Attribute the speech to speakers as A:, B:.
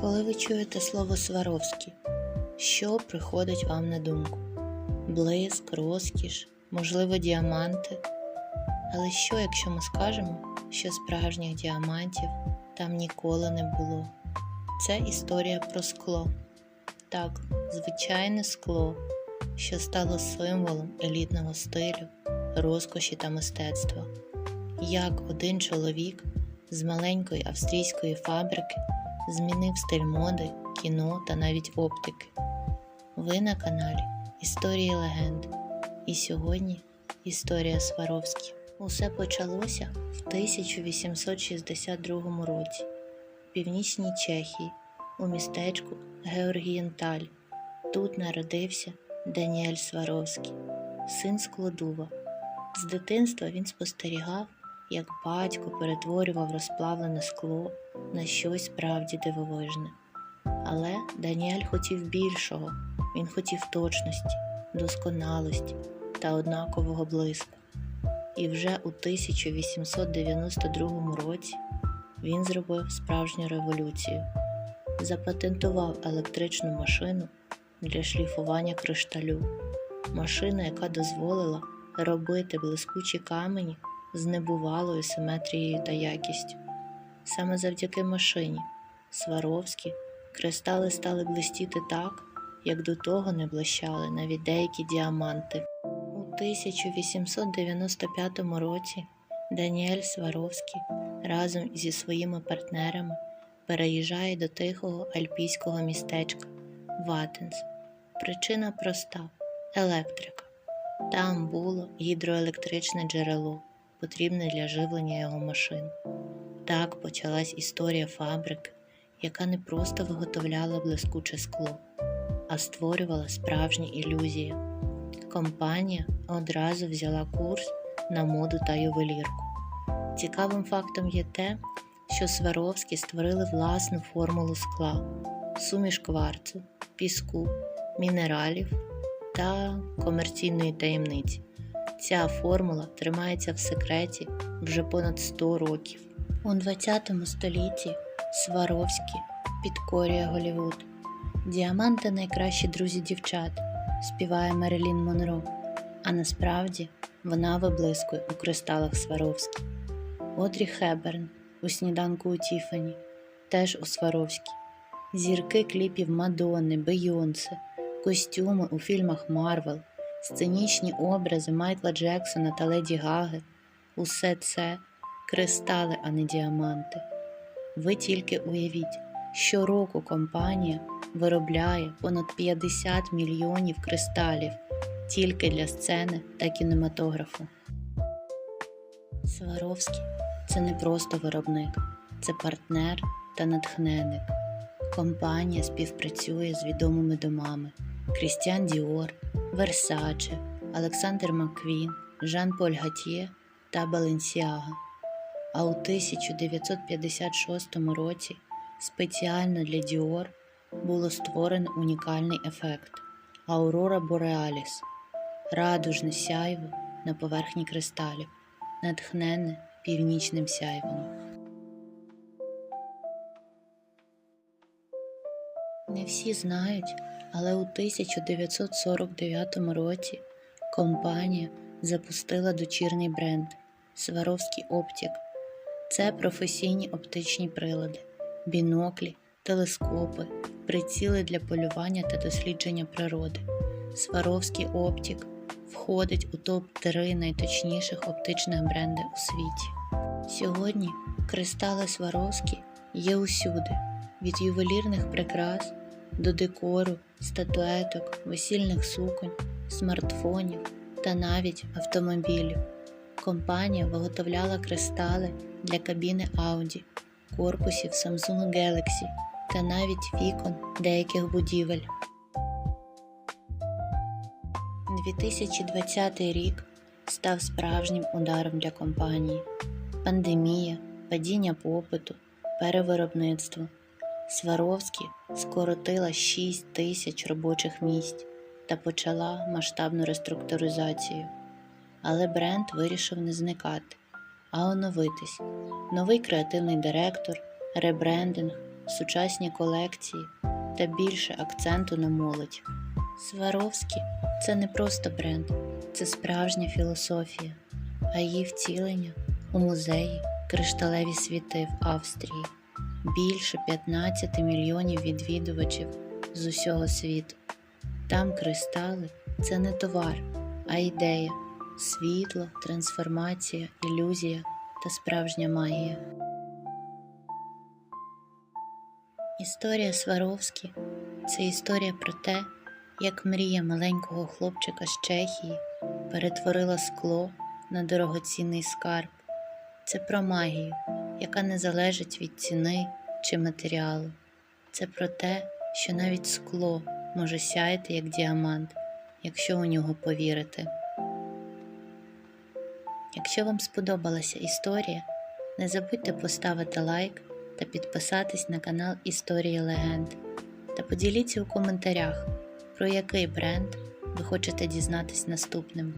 A: Коли ви чуєте слово Сваровський, що приходить вам на думку? Блиск, розкіш, можливо, діаманти. Але що, якщо ми скажемо, що справжніх діамантів там ніколи не було? Це історія про скло. Так, звичайне скло, що стало символом елітного стилю, розкоші та мистецтва. Як один чоловік з маленької австрійської фабрики змінив стиль моди, кіно та навіть оптики. Ви на каналі Історії легенд. І сьогодні історія Сваровські. Усе почалося в 1862 році в північній Чехії у містечку Георгієнталь. Тут народився Даніель Сваровський, син складува. З дитинства він спостерігав, як батько перетворював розплавлене скло на щось справді дивовижне. Але Даніель хотів більшого, він хотів точності, досконалості та однакового блиску. І вже у 1892 році він зробив справжню революцію, запатентував електричну машину для шліфування кришталю, машину, яка дозволила робити блискучі камені з небувалою симетрією та якістю. Саме завдяки машині Сваровські кристали стали блистіти так, як до того не блищали навіть деякі діаманти. У 1895 році Даніель Сваровський разом зі своїми партнерами переїжджає до тихого альпійського містечка Ватенс. Причина проста електрика. Там було гідроелектричне джерело, потрібне для живлення його машин. Так почалась історія фабрики, яка не просто виготовляла блискуче скло, а створювала справжні ілюзії. Компанія одразу взяла курс на моду та ювелірку. Цікавим фактом є те, що Сваровські створили власну формулу скла, суміш кварцу, піску, мінералів та комерційної таємниці. Ця формула тримається в секреті вже понад 100 років. У 20 столітті Сваровський підкорює Голівуд. Діаманти найкращі друзі дівчат, співає Мерилін Монро, а насправді вона виблискує у кристалах Сваровські. Одрі Хеберн у сніданку у Тіфані, теж у Сваровській. Зірки кліпів Мадонни, Бейонсе, костюми у фільмах Марвел, сценічні образи Майкла Джексона та Леді Гаги. Усе це кристали, а не діаманти. Ви тільки уявіть, щороку компанія виробляє понад 50 мільйонів кристалів тільки для сцени та кінематографу. Сваровський це не просто виробник, це партнер та натхненник. Компанія співпрацює з відомими домами Крістіан Діор, Версаче, Олександр Маквін, Жан-Поль Гатьє та Баленсіага. А у 1956 році спеціально для Діор було створено унікальний ефект Аурора Бореаліс радужне сяйво на поверхні кристалів, натхнене північним сяйвом. Не всі знають, але у 1949 році компанія запустила дочірний бренд Сваровський Оптік. Це професійні оптичні прилади, біноклі, телескопи, приціли для полювання та дослідження природи. Сваровський Оптік входить у топ-3 найточніших оптичних брендів у світі. Сьогодні кристали Сваровські є усюди, від ювелірних прикрас до декору, статуеток, весільних суконь, смартфонів та навіть автомобілів. Компанія виготовляла кристали для кабіни Audi, корпусів Samsung Galaxy та навіть вікон деяких будівель. 2020 рік став справжнім ударом для компанії. Пандемія, падіння попиту, перевиробництво. Сваровські скоротила 6 тисяч робочих місць та почала масштабну реструктуризацію. Але бренд вирішив не зникати, а оновитись. Новий креативний директор, ребрендинг, сучасні колекції та більше акценту на молодь. Сваровські це не просто бренд, це справжня філософія, а її втілення у музеї Кришталеві світи в Австрії. Більше 15 мільйонів відвідувачів з усього світу. Там кристали це не товар, а ідея, світло, трансформація, ілюзія та справжня магія. Історія Сваровські це історія про те, як мрія маленького хлопчика з Чехії перетворила скло на дорогоцінний скарб. Це про магію, яка не залежить від ціни чи матеріалу. Це про те, що навіть скло може сяяти як діамант, якщо у нього повірити. Якщо вам сподобалася історія, не забудьте поставити лайк та підписатись на канал Історії Легенд та поділіться у коментарях, про який бренд ви хочете дізнатись наступним.